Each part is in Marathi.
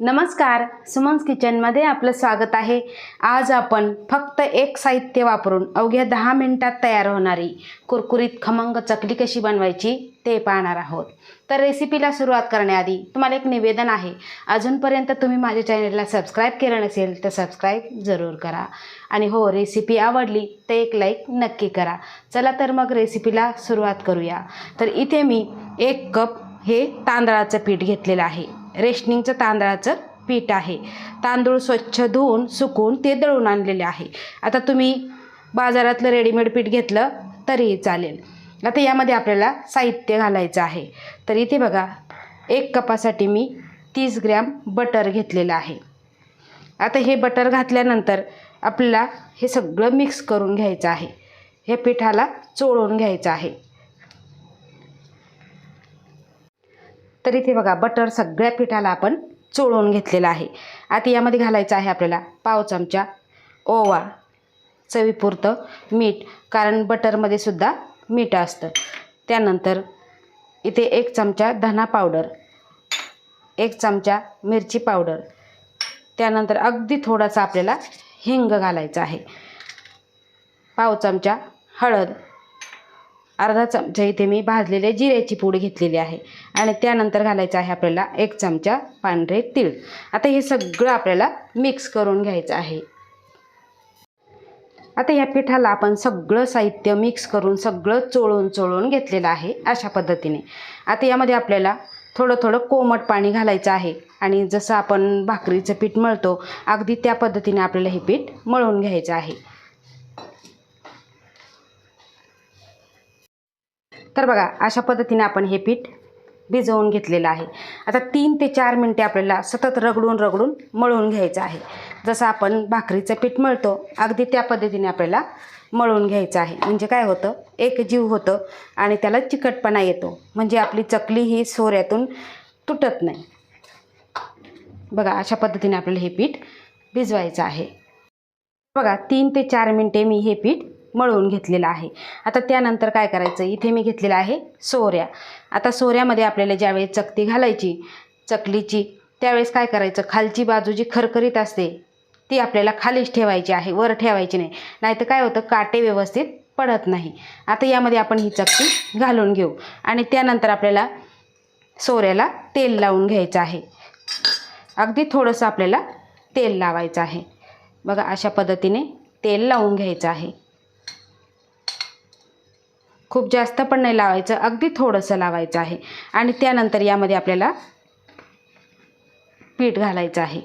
नमस्कार. सुमन्स किचनमध्ये आपलं स्वागत आहे. आज आपण फक्त एक साहित्य वापरून अवघ्या दहा मिनिटात तयार होणारी कुरकुरीत खमंग चकली कशी बनवायची ते पाहणार आहोत. तर रेसिपीला सुरुवात करण्याआधी तुम्हाला एक निवेदन आहे. अजूनपर्यंत तुम्ही माझ्या चॅनलला सबस्क्राईब केलं नसेल तर सबस्क्राईब जरूर करा. आणि हो रेसिपी आवडली तर एक लाईक नक्की करा. चला तर मग रेसिपीला सुरुवात करूया. तर इथे मी एक कप हे तांदळाचं पीठ घेतलेलं आहे. रेशनिंगचं तांदळाचं पीठ आहे. तांदूळ स्वच्छ धुवून सुकून ते दळून आणलेले आहे. आता तुम्ही बाजारातलं रेडीमेड पीठ घेतलं तरीही चालेल. आता यामध्ये आपल्याला साहित्य घालायचं आहे. तर इथे बघा एक कपासाठी मी तीस ग्रॅम बटर घेतलेलं आहे. आता हे बटर घातल्यानंतर आपल्याला हे सगळं मिक्स करून घ्यायचं आहे. हे पिठाला चोळून घ्यायचं आहे. तर इथे बघा बटर सगळ्या पिठाला आपण चोळून घेतलेलं आहे. आता यामध्ये घालायचं आहे आपल्याला पाव चमचा ओवा चवीपुरतं मीठ कारण बटरमध्ये सुद्धा मीठ असतं. त्यानंतर इथे एक चमचा धना पावडर एक चमचा मिरची पावडर. त्यानंतर अगदी थोडासा आपल्याला हिंग घालायचा आहे. पाव चमचा हळद अर्धा चमचा इथे मी भाजलेले जिऱ्याची पूड घेतलेली आहे. आणि त्यानंतर घालायचं आहे आपल्याला एक चमचा पांढरे तीळ. आता हे सगळं आपल्याला मिक्स करून घ्यायचं आहे. आता या पिठाला आपण सगळं साहित्य मिक्स करून सगळं चोळून चोळून घेतलेलं आहे अशा पद्धतीने. आता यामध्ये आपल्याला थोडं थोडं कोमट पाणी घालायचं आहे. आणि जसं आपण भाकरीचं पीठ मळतो अगदी त्या पद्धतीने आपल्याला हे पीठ मळून घ्यायचं आहे. तर बघा अशा पद्धतीने आपण हे पीठ भिजवून घेतलेलं आहे. आता तीन ते चार मिनटे आपल्याला सतत रगडून रगडून मळून घ्यायचं आहे. जसं आपण भाकरीचं पीठ मळतो अगदी त्या पद्धतीने आपल्याला मळून घ्यायचं आहे. म्हणजे काय होतं? एक जीव होतं आणि त्याला चिकटपणा येतो. म्हणजे आपली चकली ही सोऱ्यातून तुटत नाही. बघा अशा पद्धतीने आपल्याला हे पीठ भिजवायचं आहे. बघा तीन ते चार मिनटे मी हे पीठ मळवून घेतलेलं आहे. आता त्यानंतर काय करायचं? इथे मी घेतलेलं आहे सोऱ्या. आता सोऱ्यामध्ये आपल्याला ज्यावेळेस चकती घालायची चकलीची त्यावेळेस काय करायचं? खालची बाजू जी खरखरीत असते ती आपल्याला खालीच ठेवायची आहे वर ठेवायची नाही. नाहीतर काय होतं? काटे व्यवस्थित पडत नाही. आता यामध्ये आपण ही चकती घालून घेऊ. आणि त्यानंतर आपल्याला सोऱ्याला तेल लावून घ्यायचं आहे. अगदी थोडंसं आपल्याला तेल लावायचं आहे. बघा अशा पद्धतीने तेल लावून घ्यायचं आहे. खूप जास्त पण नाही लावायचं अगदी थोडंसं लावायचं आहे. आणि त्यानंतर यामध्ये आपल्याला पीठ घालायचं आहे.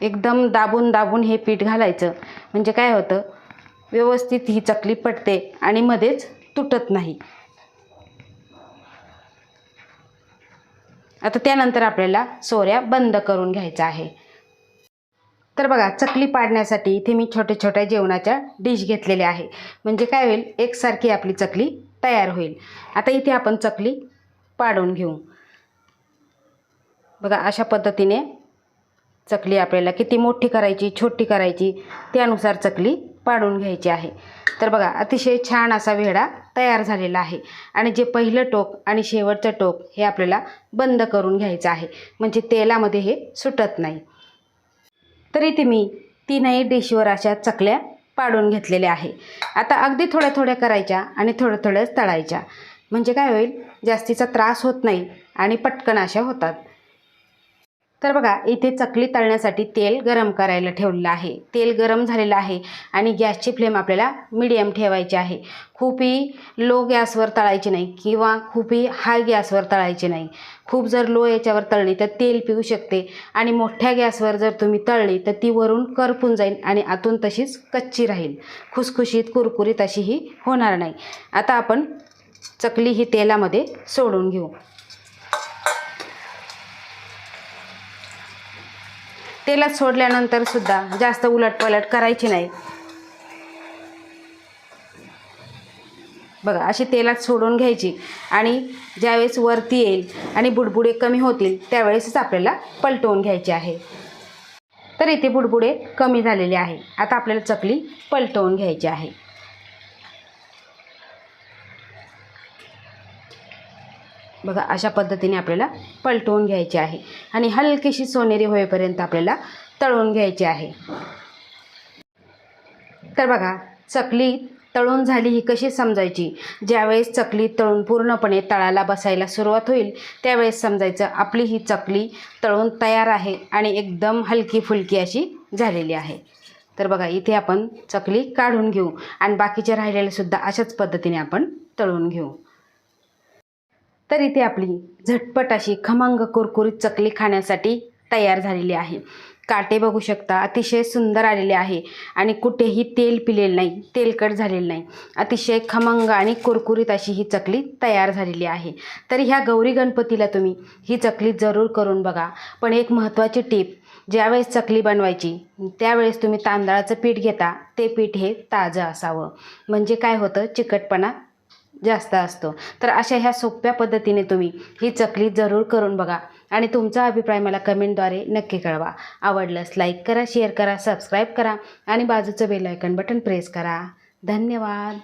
एकदम दाबून दाबून हे पीठ घालायचं. म्हणजे काय होतं? व्यवस्थित ही चकली पटते आणि मध्येच तुटत नाही. आता त्यानंतर आपल्याला सोऱ्या बंद करून घ्यायचा आहे. तर बघा चकली पाडण्यासाठी इथे मी छोट्या छोट्या जेवणाच्या डिश घेतलेल्या आहे. म्हणजे काय होईल? एकसारखी आपली चकली तयार होईल. आता इथे आपण चकली पाडून घेऊ. बघा अशा पद्धतीने चकली आपल्याला किती मोठी करायची छोटी करायची त्यानुसार चकली पाडून घ्यायची आहे. तर बघा अतिशय छान असा वेढा तयार झालेला आहे. आणि जे पहिलं टोक आणि शेवटचं टोक हे आपल्याला बंद करून घ्यायचं आहे. म्हणजे तेलामध्ये हे सुटत नाही. तर इथे मी तीनही डिशवर अशा चकल्या पाडून घेतलेल्या आहे. आता अगदी थोड्या थोड्या करायच्या आणि थोड्या थोड्याच तळायच्या. म्हणजे काय होईल? जास्तीचा त्रास होत नाही आणि पटकन अशा होतात. तर बघा इथे चकली तळण्यासाठी तेल गरम करायला ठेवलेलं आहे. तेल गरम झालेलं आहे आणि गॅसची फ्लेम आपल्याला मिडियम ठेवायची आहे. खूपही लो गॅसवर तळायची नाही किंवा खूपही हाय गॅसवर तळायची नाही. खूप जर लो याच्यावर तळली तर तेल पिऊ शकते आणि मोठ्या गॅसवर जर तुम्ही तळली तर ती वरून करपून जाईल आणि आतून तशीच कच्ची राहील. खुसखुशीत कुरकुरीत अशी ही होणार नाही. आता आपण चकली ही तेलामध्ये सोडून घेऊ. तेलात सोडल्यानंतर सुद्धा जास्त उलटपलट करायची नाही. बघा अशी तेलात सोडून घ्यायची आणि ज्यावेळेस वरती येईल आणि बुडबुडे कमी होतील त्यावेळेसच आपल्याला पलटवून घ्यायचे आहे. तर इथे बुडबुडे कमी झालेले आहे. आता आपल्याला चकली पलटवून घ्यायची आहे. बघा अशा पद्धतीने आपल्याला पलटवून घ्यायची आहे. आणि हलकीशी सोनेरी होईपर्यंत आपल्याला तळून घ्यायची आहे. तर बघा चकली तळून झाली ही कशी समजायची? ज्यावेळेस चकली तळून पूर्णपणे तळाला बसायला सुरुवात होईल त्यावेळेस समजायचं आपली ही चकली तळून तयार आहे आणि एकदम हलकी फुलकी अशी झालेली आहे. तर बघा इथे आपण चकली काढून घेऊ आणि बाकीच्या राहिलेले सुद्धा अशाच पद्धतीने आपण तळून घेऊ. तर इथे आपली झटपट अशी खमंग कुरकुरीत चकली खाण्यासाठी तयार झालेली आहे. काटे बघू शकता अतिशय सुंदर आलेले आहे आणि कुठेही तेल पिलेलं नाही तेलकट झालेलं नाही. अतिशय खमंग आणि कुरकुरीत अशी ही चकली तयार झालेली आहे. तर ह्या गौरी गणपतीला तुम्ही ही चकली जरूर करून बघा. पण एक महत्त्वाची टीप ज्यावेळेस चकली बनवायची त्यावेळेस तुम्ही तांदळाचं पीठ घेता ते पीठ हे ताजं असावं. म्हणजे काय होतं? चिकटपणा जास्त असतो. तर अशा ह्या सोप्या पद्धतीने तुम्ही ही चकली जरूर करून बघा आणि तुमचा अभिप्राय मला कमेंटद्वारे नक्की कळवा. आवडलंच लाईक करा शेअर करा सबस्क्राईब करा आणि बाजूचं बेल आयकन बटन प्रेस करा. धन्यवाद.